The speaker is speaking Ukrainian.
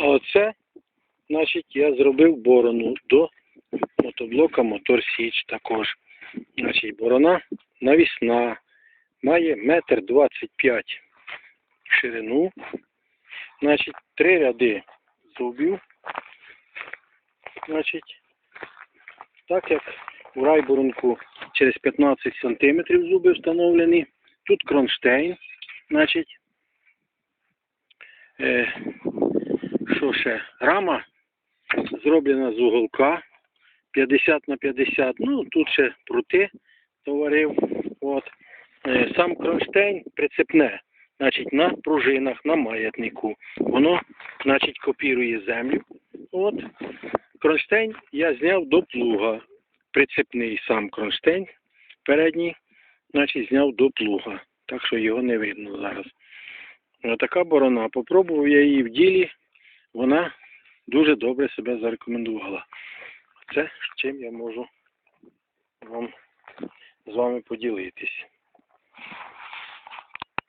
А оце, значить, я зробив борону до мотоблока Мотор Січ також. Значить, борона навісна, має метр двадцять п'ять ширину. Значить, три ряди зубів. Значить, так як у райборонку через 15 сантиметрів зуби встановлені. Тут кронштейн, значить, е, ще? Рама зроблена з уголка 50 на 50. Ну, тут ще прути товарив. От. Е, сам кронштейн прицепне, значить, на пружинах, на маятнику. Воно, значить, копірує землю. От. Кронштейн я зняв до плуга. Прицепний сам кронштейн передній, значить, зняв до плуга. Так що його не видно зараз. Така борона. Попробував я її в ділі, вона дуже добре себе зарекомендувала. Це чим я можу вам з вами поділитись.